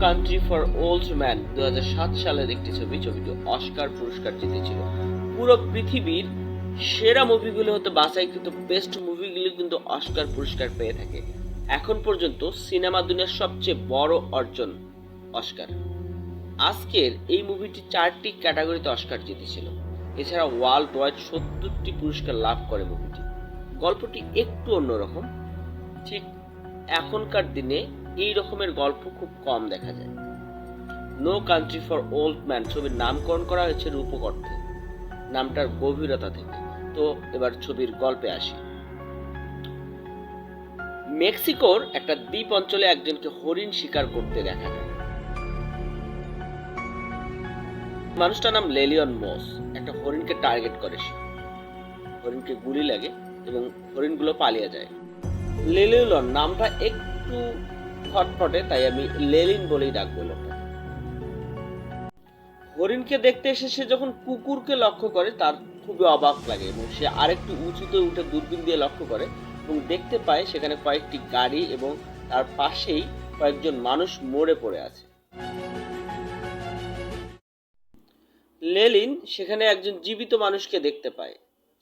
Country for old man দু সালের একটি ছবি। ছবিটি অস্কার পুরস্কার জিতেছিল। পুরো পৃথিবীর সেরা মুভিগুলো হতে কিন্তু বেস্ট মুভিগুলো কিন্তু অস্কার পুরস্কার পেয়ে থাকে। এখন পর্যন্ত সিনেমা দুনিয়ার সবচেয়ে বড় অর্জন অস্কার। আজকের এই মুভিটি চারটি ক্যাটাগরিতে অস্কার জিতেছিল। এছাড়া ওয়ার্ল্ড ওয়াইড সত্তরটি পুরস্কার লাভ করে মুভিটি। গল্পটি একটু অন্যরকম। ঠিক এখনকার দিনে এই রকমের গল্প খুব কম দেখা যায়। No country for old man ছবির নামকরণ করা হয়েছে রূপক অর্থে। নামটার গভীরতা থেকে। তো এবার ছবির গল্পে আসি। মেক্সিকোর একটা দ্বীপ অঞ্চলে একজনকে হরিণ শিকার করতে দেখা যায়। মানুষটার নাম লেলিয়ন মোস। একটা হরিণকে টার্গেট করে সে। হরিণকে গুলি লাগে এবং হরিণগুলো পালিয়ে যায়। লেলিয়ন নামটা একটু খটফটে তাই আমি লেলিন বলেই ডাকবো লোকটা। হরিণকে দেখতে এসে সে যখন কুকুরকে লক্ষ্য করে, তার খুবই অবাক লাগে এবং সে আরেকটু উঁচুতে উঠে দূরবীন দিয়ে লক্ষ্য করে এবং দেখতে পায় সেখানে কয়েকটি গাড়ি এবং তার পাশেই কয়েকজন মানুষ মরে পড়ে আছে। লেলিন সেখানে একজন জীবিত মানুষকে দেখতে পায়।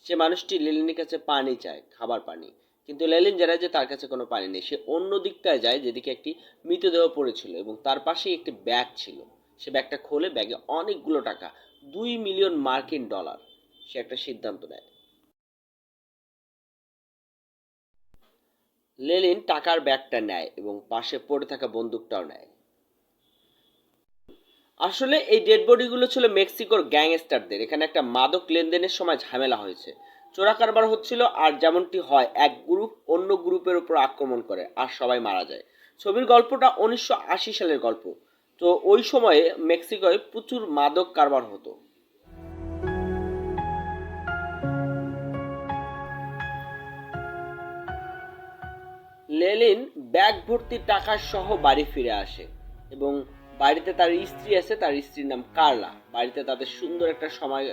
সে মানুষটি লেলিনের কাছে পানি চায়, খাবার পানি। কিন্তু লেলিন জানায় যে তার কাছে কোনো পানি নেই, সে অন্য দিকটায় যায় যেদিকে একটি মৃতদেহ পড়েছিল এবং তার পাশেই একটি ব্যাগ ছিল। সে ব্যাগটা খোলে, ব্যাগে অনেকগুলো টাকা, দুই মিলিয়ন মার্কিন ডলার সে একটা সিদ্ধান্ত নেয়। লেলিন টাকার ব্যাগটা নেয় এবং পাশে পড়ে থাকা বন্দুকটাও নেয়। আসলে এই ডেড বডিগুলো ছিল মেক্সিকোর গ্যাংস্টারদের। এখানে একটা মাদক লেনদেনের সময় ঝামেলা হয়েছে। চোরা কারবার হচ্ছিল আর যেমনটি হয়, এক গ্রুপ অন্য গ্রুপের উপর আক্রমণ করে আর সবাই মারা যায়। ছবির গল্পটা উনিশশো আশি সালের গল্প। তো ওই সময়ে মেক্সিকোয় প্রচুর মাদক কারবার হতো। লেলিন ব্যাগ ভর্তি টাকা সহ বাড়ি ফিরে আসে এবং বাড়িতে তার স্ত্রী আছে, তার স্ত্রীর নাম কার্লা। বাড়িতে তাদের সুন্দর একটা সময়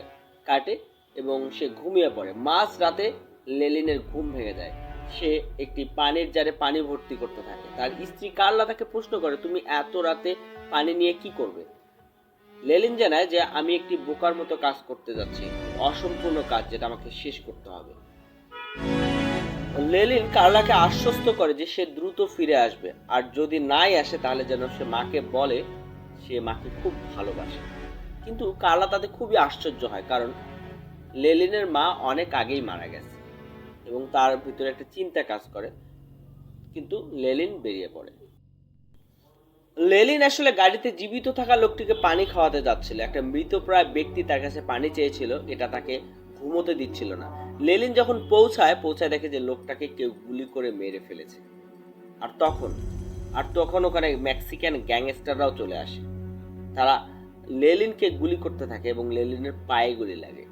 কাটে। এবং সে ঘুমিয়ে পড়ে। মাঝ রাতে লেলিনের ঘুম ভেঙে যায়। সে একটি পানির জারে পানি ভর্তি করতে থাকে। তার স্ত্রী কার্লা তাকে প্রশ্ন করে, তুমি এত রাতে পানি নিয়ে কি করবে? লেলিন জানায় যে, আমি একটি বোকার মতো কাজ করতে যাচ্ছি। অসম্পূর্ণ কাজ যেটা আমাকে শেষ করতে হবে। লেলিন কার্লাকে আশ্বস্ত করে যে, সে দ্রুত ফিরে আসবে। আর যদি নাই আসে, তাহলে যেন সে মাকে বলে, সে মাকে খুব ভালোবাসে। কিন্তু কার্লা তাতে খুবই আশ্চর্য হয়, কারণ লেলিনের মা অনেক আগেই মারা গেছে এবং তার ভিতরে একটা চিন্তা কাজ করে, কিন্তু লেলিন বেরিয়ে পড়ে। লেলিন আসলে গাড়িতে জীবিত থাকা লোকটিকে পানি খাওয়াতে যাচ্ছিল। একটা মৃতপ্রায় ব্যক্তি তার কাছে পানি চেয়েছিল, এটা তাকে ঘুমোতে দিচ্ছিল না। লেলিন যখন পৌঁছায় পৌঁছায় দেখে যে লোকটাকে কেউ গুলি করে মেরে ফেলেছে। আর তখন আর তখন ওখানে মেক্সিকান গ্যাংস্টাররাও চলে আসে। তারা লেলিনকে গুলি করতে থাকে এবং লেলিনের পায়ে গুলি লাগে।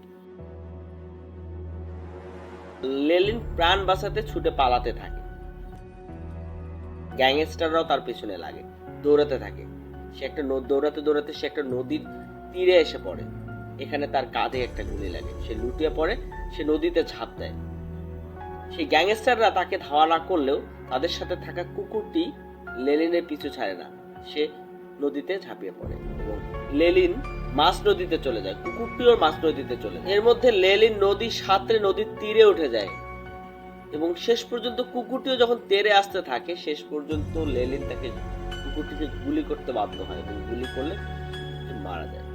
লেলিন প্রাণ বাঁচাতে ছুটে পালাতে থাকে। গ্যাংস্টাররাও তার পেছনে লাগে, দৌড়াতে থাকে। সে একটা দৌড়াতে দৌড়াতে সে একটা নদীর তীরে এসে পড়ে। এখানে তার কাঁধে একটা গুলি লাগে। সে লুটিয়ে পড়ে, সে নদীতে ঝাঁপ দেয়। সেই গ্যাংস্টাররা তাকে ধাওয়া না করলেও তাদের সাথে থাকা কুকুরটি লেলিনের পিছু ছাড়ে না। সে নদীতে ঝাঁপিয়ে পড়ে এবং লেলিন মাছ নদীতে চলে যায়, কুকুরটিও মাছ নদীতে চলে যায়। এর মধ্যে লেলিন নদী সাঁতরে নদীর তীরে উঠে যায় এবং শেষ পর্যন্ত কুকুরটিও যখন তেরে আসতে থাকে, শেষ পর্যন্ত লেলিন তাকে কুকুরটিকে গুলি করতে বাধ্য হয় এবং গুলি করলে মারা যায়।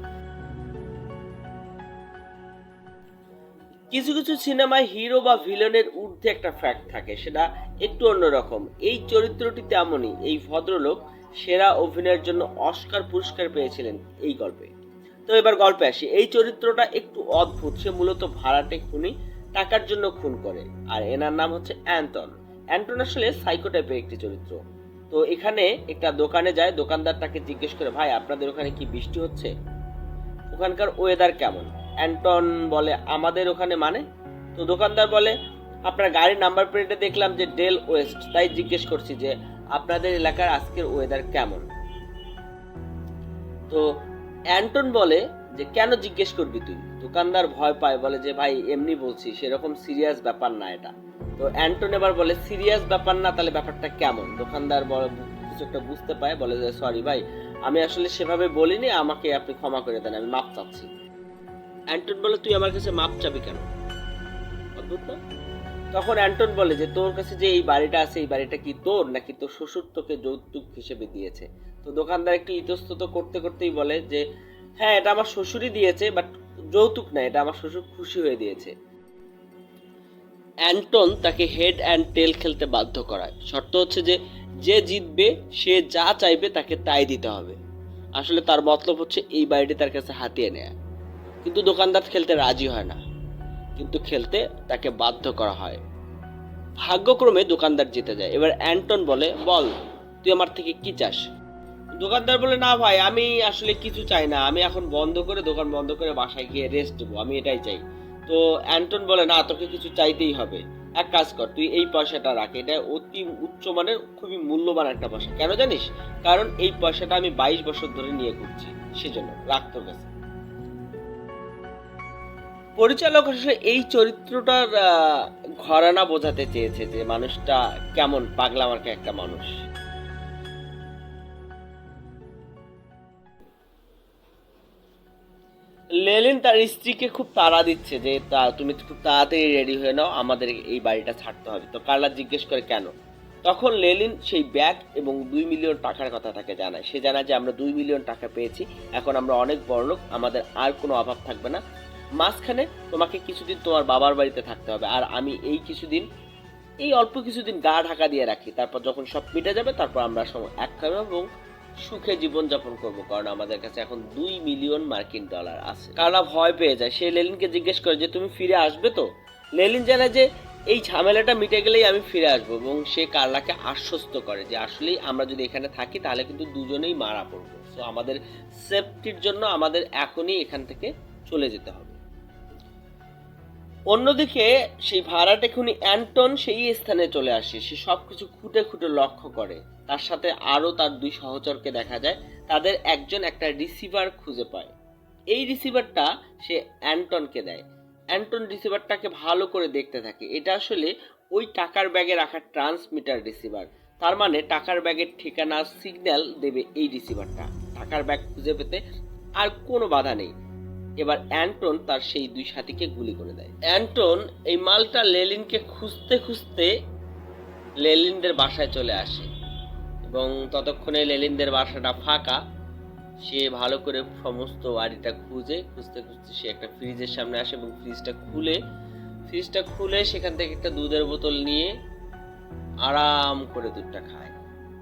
কিছু কিছু সিনেমায় হিরো বা ভিলেনের ঊর্ধ্বে একটা ফ্যাক্ট থাকে, সেটা একটু অন্যরকম। এই চরিত্রটি তেমনই, এই ভদ্রলোক সেরা অভিনয়ের জন্য অস্কার পুরস্কার পেয়েছিলেন এই গল্পে। তো এবার গল্পে আসি। এই চরিত্রটা একটু অদ্ভুত। সে মূলত ভাড়াটে খুনি, টাকার জন্য খুন করে। আর এনার নাম হচ্ছে অ্যান্টন। অ্যান্টন আসলে সাইকো টাইপের একটি চরিত্র। তো এখানে একটা দোকানে যায়, দোকানদার তাকে জিজ্ঞেস করে, ভাই, আপনাদের ওখানে কি বৃষ্টি হচ্ছে? ওখানকার ওয়েদার কেমন? অ্যান্টন বলে, আমাদের ওখানে মানে? তো দোকানদার বলে, আপনার গাড়ির নাম্বার প্লেটে দেখলাম যে ডেল ওয়েস্ট তাই জিজ্ঞেস করছি যে, আপনাদের এলাকার আজকের ওয়েদার কেমন? তো অ্যান্টন বলে যে, কেন জিজ্ঞেস করবি তুই? দোকানদার ভয় পায়, বলে যে, ভাই, এমনি বলছি, সেরকম সিরিয়াস ব্যাপার না এটা। তো অ্যান্টন এবার বলে সিরিয়াস ব্যাপার না, তাহলে ব্যাপারটা কেমন? দোকানদার কিছু একটা বুঝতে পায়, বলে যে সরি ভাই, আমি আসলে সেভাবে বলিনি, আমাকে আপনি ক্ষমা করে দেন, আমি মাপ চাচ্ছি। অ্যান্টন বলে, তুই আমার কাছে মাপ চাবি কেন? অদ্ভুত না? তখন অ্যান্টন বলে যে, তোর কাছে যে এই বাড়িটা আছে, এই বাড়িটা কি তোর, নাকি তোর শ্বশুর তোকে যৌতুক হিসেবে দিয়েছে? তো দোকানদার একটু ইতস্তত করতে করতেই বলে যে হ্যাঁ এটা আমার শ্বশুরই দিয়েছে বাট যৌতুক না, এটা আমার শ্বশুর খুশি হয়ে দিয়েছে। অ্যান্টন তাকে হেড অ্যান্ড টেল খেলতে বাধ্য করায়। শর্ত হচ্ছে যে যে জিতবে, সে যা চাইবে তাকে তাই দিতে হবে। আসলে তার মতলব হচ্ছে এই বাড়িটি তার কাছে হাতিয়ে নেয়া। কিন্তু দোকানদার খেলতে রাজি হয় না। কিন্তু খেলতে তাকে বাধ্য করা হয়। ভাগ্যক্রমে দোকানদার জিতে যায়। এবার অ্যান্টন বলে, বল, তুই আমার থেকে কি চাস? দোকানদার বলে, না ভাই, আমি আসলে কিছু চাই না। আমি এখন বন্ধ করে দোকান বন্ধ করে বাসায় গিয়ে রেস্ট দেবো। আমি এটাই চাই। তো অ্যান্টন বলে, না, তোকে কিছু চাইতেই হবে। এক কাজ কর, তুই এই পয়সাটা রাখ। এটা অতি উচ্চমানের খুবই মূল্যবান একটা পয়সা। কেন জানিস? কারণ এই পয়সাটা আমি বাইশ বছর ধরে নিয়ে ঘুরছি। সেজন্য, রাখ তোর কাছে। পরিচালক আসলে এই চরিত্রটার ঘরানা বোঝাতে চেয়েছে যে, মানুষটা কেমন পাগলা মার্কা একটা মানুষ। লেলিন তার স্ত্রীকে খুব তাড়া দিচ্ছে যে তা, তুমি খুব তাড়াতাড়ি রেডি হয়ে নাও, আমাদের এই বাড়িটা ছাড়তে হবে। তো কার্লা জিজ্ঞেস করে, কেন? তখন লেলিন সেই ব্যাগ এবং দুই মিলিয়ন টাকার কথা তাকে জানায়। সে জানায় যে, আমরা দুই মিলিয়ন টাকা পেয়েছি, এখন আমরা অনেক বড়লোক আমাদের আর কোনো অভাব থাকবে না। মাঝখানে তোমাকে কিছুদিন তোমার বাবার বাড়িতে থাকতে হবে, আর আমি এই কিছুদিন, এই অল্প কিছুদিন গা ঢাকা দিয়ে রাখি। তারপর যখন সব মিটে যাবে, তারপর আমরা এক খাব এবং সুখে জীবনযাপন করব, কারণ আমাদের কাছে এখন দুই মিলিয়ন মার্কিন ডলার আছে। কারণ ভয় পেয়ে যায়। সে লেলিনকে জিজ্ঞেস করে যে, তুমি ফিরে আসবে তো? লেলিন জানায় যে, এই ঝামেলাটা মিটে গেলেই আমি ফিরে আসব এবং সে কার্লাকে আশ্বস্ত করে যে, আসলেই আমরা যদি এখানে থাকি, তাহলে কিন্তু দুজনেই মারা পড়ব। সো আমাদের সেফটির জন্য আমাদের এখনই এখান থেকে চলে যেতে হবে। অন্যদিকে, সেই ভাড়াটে খুনি অ্যান্টন, সেই স্থানে চলে আসে। সে সবকিছু খুঁটে খুঁটে লক্ষ্য করে। তার সাথে আরও তার দুই সহচরকে দেখা যায়, তাদের একজন একটা রিসিভার খুঁজে পায়। এই রিসিভারটা সে অ্যান্টনকে দেয়। অ্যান্টন রিসিভারটাকে ভালো করে দেখতে থাকে। এটা আসলে ওই টাকার ব্যাগে রাখা ট্রান্সমিটার রিসিভার তার মানে টাকার ব্যাগের ঠিকানার সিগন্যাল দেবে এই রিসিভারটা টাকার ব্যাগ খুঁজে পেতে আর কোনো বাধা নেই। এবার অ্যান্টন তার সেই দুই সাথীকে গুলি করে দেয়। অ্যান্টন এই মালটা লেলিনকে খুঁজতে খুঁজতে লেলিনদের বাসায় চলে আসে। এবং ততক্ষণে লেলিনদের বাসাটা ফাঁকা। সে ভালো করে সমস্ত বাড়িটা খুঁজে, খুঁজতে খুঁজতে সে একটা ফ্রিজের সামনে আসে এবং ফ্রিজটা খুলে ফ্রিজটা খুলে সেখান থেকে একটা দুধের বোতল নিয়ে আরাম করে দুধটা খায়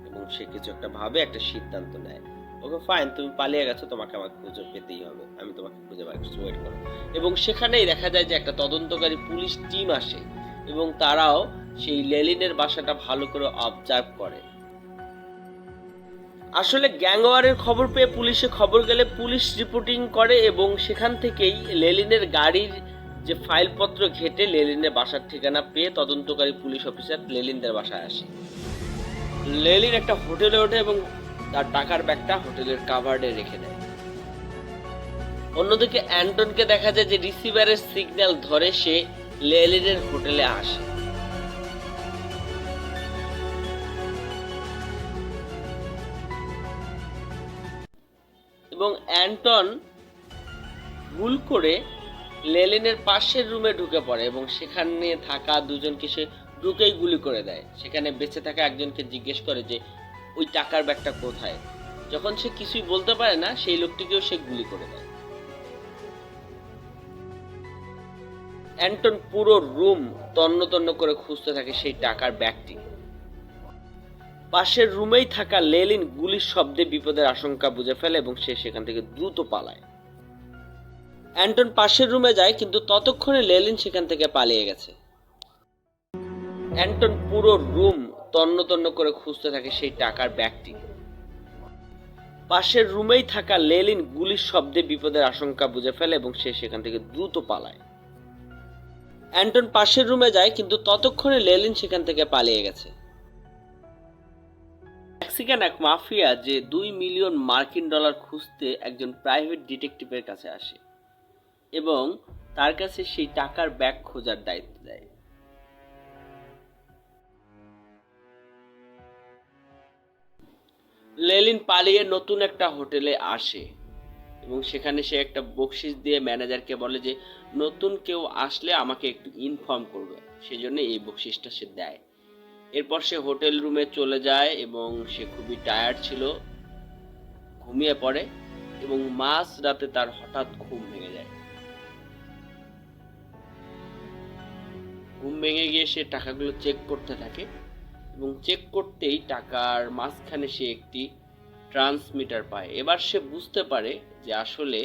এবং সে কিছু একটা ভাবে, একটা সিদ্ধান্ত নেয়। ওকে ফাইন তুমি পালিয়ে গেছো, তোমাকে আমাকে খুঁজে পেতেই হবে। আমি তোমাকে খুঁজে বার করছি ওয়েট করো। এবং সেখানেই দেখা যায় যে একটা তদন্তকারী পুলিশ টিম আসে এবং তারাও সেই লেলিনের বাসাটা ভালো করে অবজার্ভ করে। আসলে গ্যাংওয়ারের খবর পেয়ে পুলিশে খবর গেলে পুলিশ রিপোর্টিং করে এবং সেখান থেকেই লেলিনের গাড়ির যে ফাইলপত্র ঘেটে লেলিনের বাসার ঠিকানা পেয়ে তদন্তকারী পুলিশ অফিসার লেলিনদের বাসায় আসে। লেলিন একটা হোটেলে ওঠে এবং তার টাকার ব্যাগটা হোটেলের কাভার্ডে রেখে দেয়। অন্যদিকে অ্যান্টনকে দেখা যায় যে রিসিভারের সিগন্যাল ধরে সে লেলিনের হোটেলে আসে। এবং অ্যান্টন ভুল করে লেলিনের পাশের রুমে ঢুকে পড়ে এবং সেখানে থাকা দুজনকে সে ঢুকেই গুলি করে দেয়। সেখানে বেঁচে থাকা একজনকে জিজ্ঞেস করে যে, ওই টাকার ব্যাগটা কোথায়? যখন সে কিছুই বলতে পারে না, সেই লোকটিকেও সে গুলি করে দেয়। অ্যান্টন পুরো রুম তন্ন তন্ন করে খুঁজতে থাকে সেই টাকার ব্যাগটি। পাশের রুমেই থাকা লেলিন গুলির শব্দে বিপদের আশঙ্কা বুঝে ফেলে এবং সে সেখান থেকে দ্রুত পালায়। অ্যান্টন পাশের রুমে যায়, কিন্তু ততক্ষণে লেলিন সেখান থেকে পালিয়ে গেছে। অ্যান্টন পুরো রুম তন্ন তন্ন করে খুঁজতে থাকে সেই টাকার ব্যাগটি। পাশের রুমেই থাকা লেলিন গুলির শব্দে বিপদের আশঙ্কা বুঝে ফেলে এবং সে সেখান থেকে দ্রুত পালায়। অ্যান্টন পাশের রুমে যায়, কিন্তু ততক্ষণে লেলিন সেখান থেকে পালিয়ে গেছে। মেক্সিকান এক মাফিয়া যে দুই মিলিয়ন মার্কিন ডলার খুঁজতে একজন প্রাইভেট ডিটেকটিভের কাছে আসে এবং তার কাছে সেই টাকার ব্যাগ খোঁজার দায়িত্ব দেয়। লেলিন পালিয়ে নতুন একটা হোটেলে আসে এবং সেখানে সে একটা বকশিস দিয়ে ম্যানেজারকে বলে যে, নতুন কেউ আসলে আমাকে একটু ইনফর্ম করবে। সেজন্য এই বকশিসটা সে দেয়। এরপর সে হোটেল রুমে চলে যায় এবং সে খুবই টায়ার্ড ছিল, ঘুমিয়ে পড়ে এবং মাঝ রাতে তার হঠাৎ ঘুম ভেঙে যায়। ঘুম ভেঙে গিয়ে সে টাকাগুলো চেক করতে থাকে এবং চেক করতেই টাকার মাঝখানে সে একটি ট্রান্সমিটার পায়। এবার সে বুঝতে পারে যে আসলে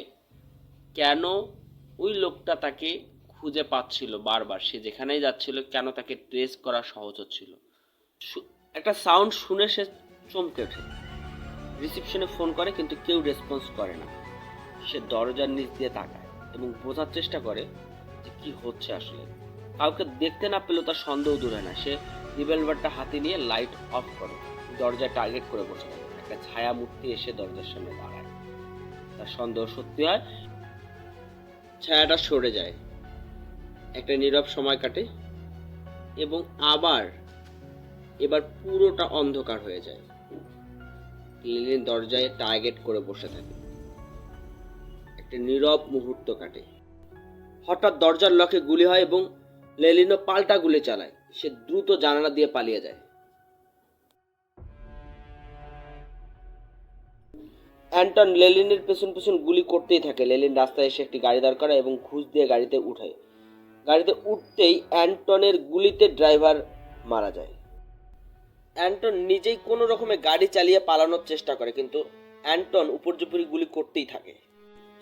কেন ওই লোকটা তাকে খুঁজে পাচ্ছিল বারবার। সে যেখানেই যাচ্ছিল কেন তাকে ট্রেস করা সহজ হচ্ছিল। একটা সাউন্ড শুনে সে চমকে ওঠে। রিসিপশনে ফোন করে, কিন্তু কেউ রেসপন্স করে না। সে দরজার নিচ দিয়ে তাকায় এবং বোঝার চেষ্টা করে যে কি হচ্ছে আসলে। কাউকে দেখতে না পেলেও তার সন্দেহ দূর না। সে রিভলভারটা হাতে নিয়ে লাইট অফ করে, দরজা টার্গেট করে বসে থাকে। একটা ছায়া মূর্তি এসে দরজার সামনে দাঁড়ায়। তার সন্দেহ সত্যি হয়, ছায়াটা সরে যায়। একটা নীরব সময় কাটে এবং আবার এবার পুরোটা অন্ধকার হয়ে যায়। লিলিন দরজায় টার্গেট করে বসে থাকে। একটা নীরব মুহূর্ত কাটে। হঠাৎ দরজার লকে গুলি হয় এবং লেলিনো পাল্টা গুলি চালায়। সে দ্রুত জানালা দিয়ে পালিয়ে যায়। অ্যান্টন লেলিনের পেছন পেছন গুলি করতেই থাকে। লেলিন রাস্তায় এসে একটি গাড়ি দাঁড় করায় এবং ঘুষ দিয়ে গাড়িতে উঠায়। গাড়িতে উঠতেই অ্যান্টনের গুলিতে ড্রাইভার মারা যায়। অ্যান্টন নিজেই কোনো রকমে গাড়ি চালিয়ে পালানোর চেষ্টা করে, কিন্তু অ্যান্টন উপর্যুপরি গুলি করতেই থাকে।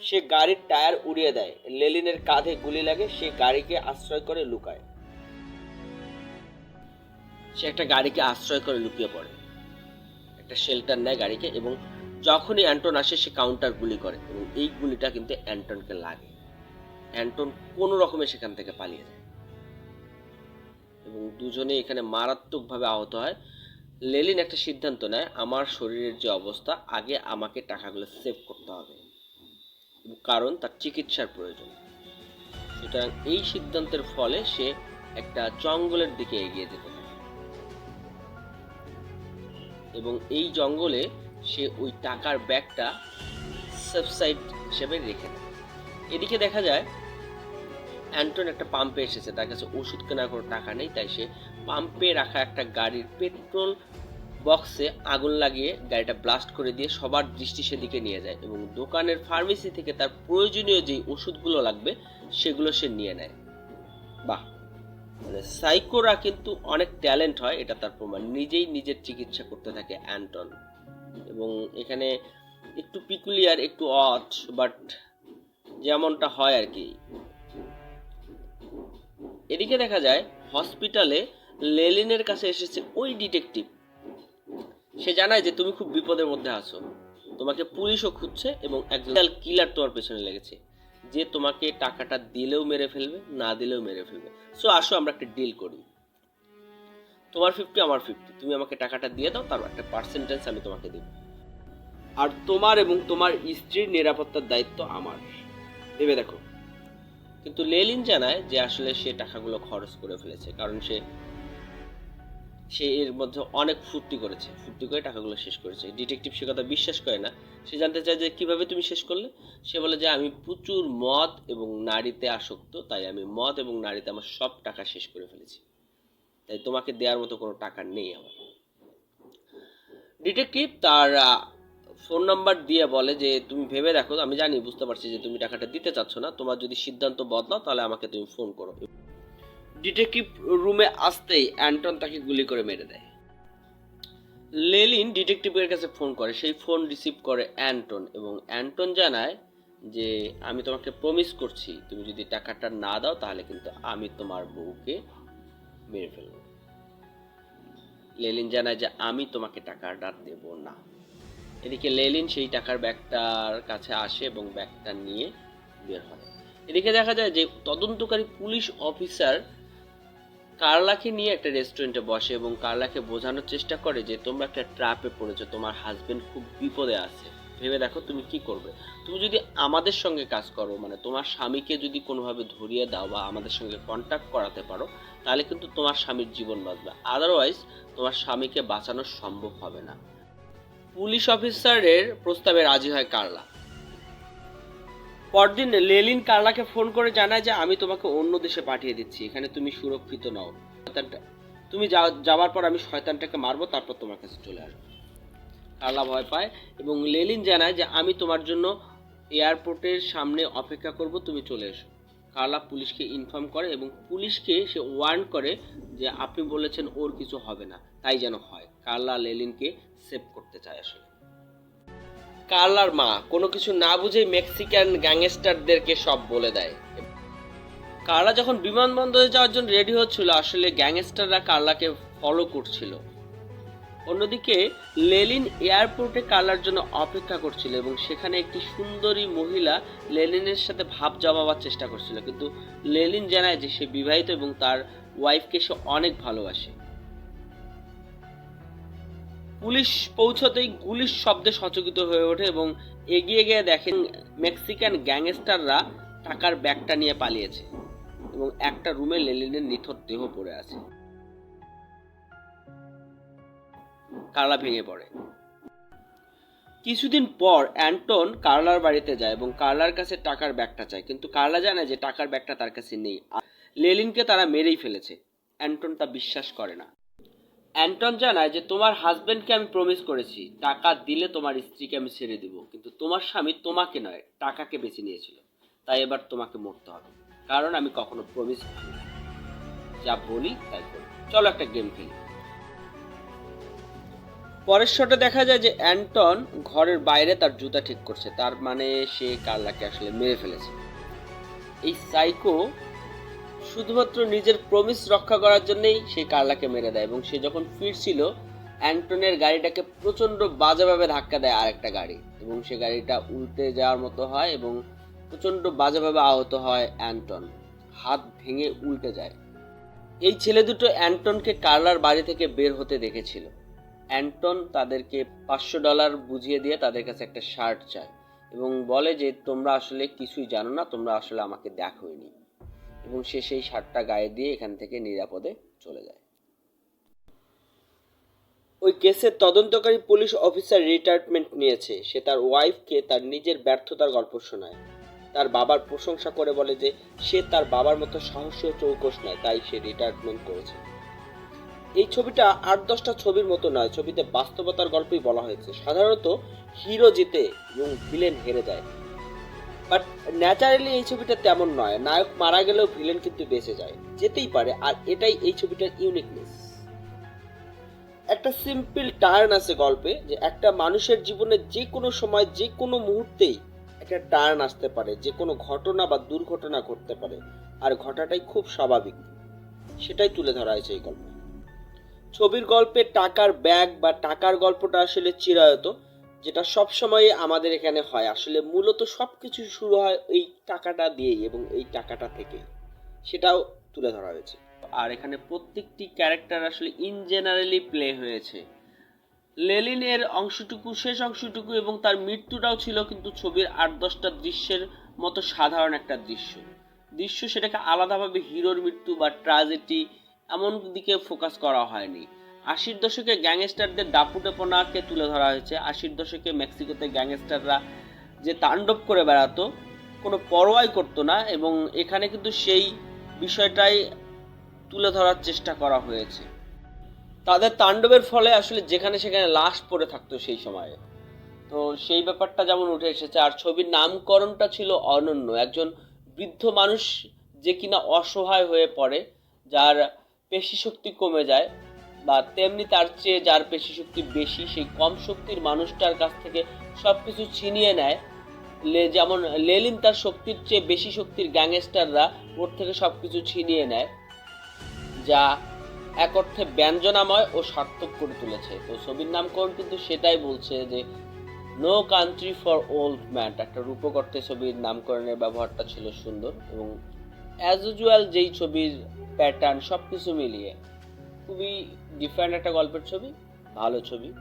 সে গাড়ির টায়ার উড়িয়ে দেয়, লেলিনের কাঁধে গুলি লাগে, সে গাড়িকে আশ্রয় করে লুকায়। সে একটা গাড়িকে আশ্রয় করে লুকিয়ে পড়ে। একটা শেল্টার নেয় গাড়িকে এবং যখনই অ্যান্টন আসে, সে কাউন্টার গুলি করে এবং এই গুলিটা কিন্তু অ্যান্টনকে লাগে। অ্যান্টন কোনো রকমে সেখান থেকে পালিয়ে যায়। এবং দুজনে এখানে মারাত্মকভাবে আহত হয়। লেলিন একটা সিদ্ধান্ত নেয়, আমার শরীরের যে অবস্থা, আগে আমাকে টাকাগুলো সেভ করতে হবে কারণ তার চিকিৎসার প্রয়োজন। সুতরাং এই সিদ্ধান্তের ফলে সে একটা জঙ্গলের দিকে এগিয়ে যেতে এবং এই জঙ্গলে সে ওই টাকার ব্যাগটা সেফ সাইড হিসেবে রেখে দেয়। এদিকে দেখা যায়, অ্যান্টন একটা পাম্পে এসেছে, তার কাছে ওষুধ কেনার কোনো টাকা নেই, তাই সে পাম্পে রাখা একটা গাড়ির পেট্রোল বক্সে আগুন লাগিয়ে গাড়িটা ব্লাস্ট করে দিয়ে সবার দৃষ্টি সেদিকে নিয়ে যায় এবং দোকানের ফার্মেসি থেকে তার প্রয়োজনীয় যেই ওষুধগুলো লাগবে, সেগুলো সে নিয়ে নেয়। বাহ! মানে সাইকোরা কিন্তু অনেক ট্যালেন্ট হয়, এটা তার প্রমাণ। নিজেই নিজের চিকিৎসা করতে থাকে অ্যান্টন এবং এখানে একটু পিকুলিয়ার একটু অট বাট যেমনটা হয় আর কি। এদিকে দেখা যায় হসপিটালে লেলিনের কাছে এসেছে ওই ডিটেকটিভ। সে জানায় যে তুমি খুব বিপদের মধ্যে আছো। তোমাকে পুলিশও খুঁজছে এবং একজন কিলার তোমার পেছনে লেগেছে। যে তোমাকে টাকাটা দিলেও মেরে ফেলবে, না দিলেও মেরে ফেলবে। সো আসো, আমরা একটা ডিল করি। তোমার ফিফটি আমার ফিফটি তুমি আমাকে টাকাটা দিয়ে দাও, তার একটা পার্সেন্টেজ আমি তোমাকে দেব। আর তোমার এবং তোমার স্ত্রীর নিরাপত্তার দায়িত্ব আমার। ভেবে দেখো। কিন্তু লেলিন জানায় যে আসলে সে টাকাগুলো খরচ করে ফেলেছে, কারণ সে সে এর মধ্যে অনেক ফুর্তি করেছে। ফুর্তি করে টাকাগুলো শেষ করেছে। ডিটেকটিভ সে কথা বিশ্বাস করে না। সে জানতে চায় যে কীভাবে তুমি শেষ করলে? সে বলে যে, আমি প্রচুর মদ এবং নারীতে আসক্ত, তাই আমি মদ এবং নারীতে আমার সব টাকা শেষ করে ফেলেছি। তাই তোমাকে দেওয়ার মতো কোনো টাকা নেই আমার। ডিটেকটিভ তার ফোন নাম্বার দিয়ে বলে যে, তুমি ভেবে দেখো, আমি জানি, বুঝতে পারছি যে তুমি টাকাটা দিতে চাচ্ছ না। তোমার যদি সিদ্ধান্ত বদলাও, তাহলে আমাকে তুমি ফোন করো। ডিটেকটিভ রুমে আসতেই অ্যান্টন তাকে গুলি করে মেরে দেয়। লেলিন ডিটেকটিভের কাছে ফোন করে, সেই ফোন রিসিভ করে অ্যান্টন এবং অ্যান্টন জানায় যে, আমি তোমাকে প্রমিস করছি, তুমি যদি টাকাটা না দাও তাহলে কিন্তু আমি তোমার বউকে মেরে ফেলব। লেলিন জানায় যে, আমি তোমাকে টাকাটা দেব না। এদিকে লেলিন সেই টাকার ব্যাগটার কাছে আসে এবং ব্যাগটা নিয়ে বের হয়। এদিকে দেখা যায় যে, তদন্তকারী পুলিশ অফিসার কার্লাকে নিয়ে একটা রেস্টুরেন্টে বসে এবং কার্লাকে বোঝানোর চেষ্টা করে যে তোমরা একটা ট্র্যাপে পড়েছো, তোমার হাজবেন্ড খুব বিপদে আছে। ভেবে দেখো তুমি কি করবে। তুমি যদি আমাদের সঙ্গে কাজ করো মানে তোমার স্বামীকে যদি কোনোভাবে ধরিয়ে দাও বা আমাদের সঙ্গে কন্ট্যাক্ট করাতে পারো, তাহলে কিন্তু তোমার স্বামীর জীবন বাঁচবে। আদারওয়াইজ তোমার স্বামীকে বাঁচানো সম্ভব হবে না। পুলিশ অফিসারের প্রস্তাবে রাজি হয় কার্লা। পরদিন লেলিন কার্লাকে ফোন করে জানায় যে আমি তোমাকে অন্য দেশে পাঠিয়ে দিচ্ছি, এখানে তুমি সুরক্ষিত নও। তুমি যাওয়ার পর আমি শয়তানটাকে মারবো, তারপর তোমার কাছে চলে আসব। কার্লা ভয় পায় এবং লেলিন জানায় যে আমি তোমার জন্য এয়ারপোর্টের সামনে অপেক্ষা করব, তুমি চলে এসো। কার্লা পুলিশকে ইনফর্ম করে এবং পুলিশকে সে ওয়ার্ন করে যে আপনি বলেছেন ওর কিছু হবে না, তাই যেন হয়। কার্লা লেলিনকে সেভ করতে চায় আসলে। কার্লার মা কোনো কিছু না বুঝেই মেক্সিকান গ্যাংস্টারদেরকে সব বলে দেয়। কার্লা যখন বিমানবন্দরে যাওয়ার জন্য রেডি হচ্ছিল, আসলে গ্যাংস্টাররা কার্লাকে ফলো করছিল। অন্যদিকে, লেলিন এয়ারপোর্টে কার্লার জন্য অপেক্ষা করছিল এবং সেখানে একটি সুন্দরী মহিলা লেলিনের সাথে ভাব জমাবার চেষ্টা করছিল। কিন্তু লেলিন জানায় যে সে বিবাহিত এবং তার ওয়াইফকে সে অনেক ভালোবাসে। পুলিশ পৌঁছতেই গুলির শব্দে সচকিত হয়ে ওঠে এবং এগিয়ে গিয়ে দেখেন মেক্সিকান গ্যাংস্টাররা টাকার ব্যাগটা নিয়ে পালিয়েছে এবং একটা রুমে লেলিনের নিথর দেহ পড়ে আছে। কার্লা ভেঙে পড়ে। কিছুদিন পর অ্যান্টন কার্লার বাড়িতে যায় এবং কার্লার কাছে টাকার ব্যাগটা চায়, কিন্তু কার্লা জানে যে টাকার ব্যাগটা তার কাছে নেই। লেলিনকে তারা মেরেই ফেলেছে। অ্যান্টন তা বিশ্বাস করে না। অ্যান্টন জানায় যে, তোমার হাজবেন্ডকে আমি প্রমিস করেছি, টাকা দিলে তোমার স্ত্রীকে আমি ছেড়ে দিব, কিন্তু তোমার স্বামী তোমাকে নয়, টাকাকে বেছে নিয়েছিল। তাই এবার তোমাকে মরতে হবে। কারণ আমি কখনো প্রমিস না। যা বলি, তাই করি। চলো একটা গেম খেলি। পরের শটে দেখা যায় যে, অ্যান্টন ঘরের বাইরে তার জুতা ঠিক করছে। তার মানে সে কার্লাকে আসলে মেরে ফেলেছে। এই সাইকো শুধুমাত্র নিজের প্রমিস রক্ষা করার জন্যই সে কার্লাকে মেরে দেয় এবং সে যখন ফিরছিল, অ্যান্টনের গাড়িটাকে প্রচণ্ড বাজেভাবে ধাক্কা দেয় আরেকটা গাড়ি এবং সে গাড়িটা উল্টে যাওয়ার মতো হয় এবং প্রচণ্ড বাজেভাবে আহত হয় অ্যান্টন। হাত ভেঙে উল্টে যায়। এই ছেলে দুটো অ্যান্টনকে কার্লার বাড়ি থেকে বের হতে দেখেছিল। অ্যান্টন তাদেরকে পাঁচশো ডলার বুঝিয়ে দিয়ে তাদের কাছে একটা শার্ট চায় এবং বলে যে, তোমরা আসলে কিছুই জানো না, তোমরা আসলে আমাকে দেখোইনি। এবং সে সেই শার্টটা গায়ে দিয়ে এখান থেকে নিরাপদে চলে যায়। ওই কেসের তদন্তকারী পুলিশ অফিসার রিটায়ারমেন্ট নিয়েছে। সে তার ওয়াইফকে তার নিজের ব্যর্থতার গল্প শোনায়। তার বাবার প্রশংসা করে বলে যে, সে তার বাবার মতো সাহসী ও চৌকস নয়, তাই সে রিটায়ারমেন্ট করেছে। এই ছবিটা আট দশটা ছবির মতো নয়, ছবিতে বাস্তবতার গল্পই বলা হয়েছে। সাধারণত হিরো জিতে এবং ভিলেন হেরে যায়। বাট ন্যাচারালি এই ছবিটা তেমন নয়। নায়ক মারা গেলেও ভিলেন কিন্তু বেঁচে যায়। যেতেই পারে, আর এটাই এই ছবিটার ইউনিকনেস একটা সিম্পল টার্ন আছে গল্পে, যে একটা মানুষের জীবনে যে কোনো সময় যে কোনো মুহূর্তেই একটা টার্ন আসতে পারে যে কোনো ঘটনা বা দুর্ঘটনা ঘটতে পারে। আর ঘটাটাই খুব স্বাভাবিক। সেটাই তুলে ধরা হয়েছে এই গল্পে। ছবির গল্পে টাকার ব্যাগ বা টাকার গল্পটা আসলে চিরায়ত। যেটা সব সময় আমাদের এখানে হয়। আসলে মূলত সব কিছু শুরু হয় এই টাকাটা দিয়েই এবং এই টাকাটা থেকেই। সেটাও তুলে ধরা হয়েছে। আর এখানে প্রত্যেকটি ক্যারেক্টার আসলে ইন জেনারেলি প্লে হয়েছে। লেলিনের অংশটুকু, শেষ অংশটুকু এবং তার মৃত্যুটাও ছিল কিন্তু ছবির আট দশটা দৃশ্যের মতো সাধারণ একটা দৃশ্য। দৃশ্য সেটাকে আলাদাভাবে হিরোর মৃত্যু বা ট্রাজেডি এমন দিকে ফোকাস করা হয়নি। আশির দশকে গ্যাংস্টারদের দাপুটেপনাকে তুলে ধরা হয়েছে। আশির দশকে মেক্সিকোতে গ্যাংস্টাররা যে তাণ্ডব করে বেড়াতো, কোনো পরোয়াই করতো না এবং এখানে কিন্তু সেই বিষয়টাই তুলে ধরার চেষ্টা করা হয়েছে। তাদের তাণ্ডবের ফলে আসলে যেখানে সেখানে লাশ পড়ে থাকতো সেই সময়ে। তো সেই ব্যাপারটা যেমন উঠে এসেছে, আর ছবির নামকরণটা ছিল অনন্য। একজন বৃদ্ধ মানুষ যে কিনা অসহায় হয়ে পড়ে, যার পেশি শক্তি কমে যায় বা তেমনি তার চেয়ে যার পেশি শক্তি বেশি, সেই কম শক্তির মানুষটার কাছ থেকে সব কিছু ছিনিয়ে নেয়। যেমন লেলিন তার শক্তির চেয়ে বেশি শক্তির গ্যাংস্টাররা ওর থেকে সব কিছু ছিনিয়ে নেয়, যা এক অর্থে ব্যঞ্জনাময় ও সার্থক করে তুলেছে। তো ছবির নামকরণ কিন্তু সেটাই বলছে যে no country for old man একটা রূপক অর্থে ছবির নামকরণের ব্যবহারটা ছিল সুন্দর এবং অ্যাজ ইউজুয়াল যেই ছবির প্যাটার্ন সব কিছু মিলিয়ে। খুবই ডিফারেন্ট একটা গল্পের ছবি, ভালো ছবি।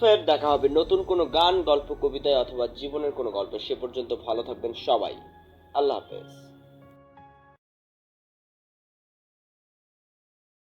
ফের দেখা হবে নতুন কোনো গান, গল্প, কবিতায় অথবা জীবনের কোনো গল্প। সে পর্যন্ত ভালো থাকবেন সবাই। আল্লাহ হাফেজ।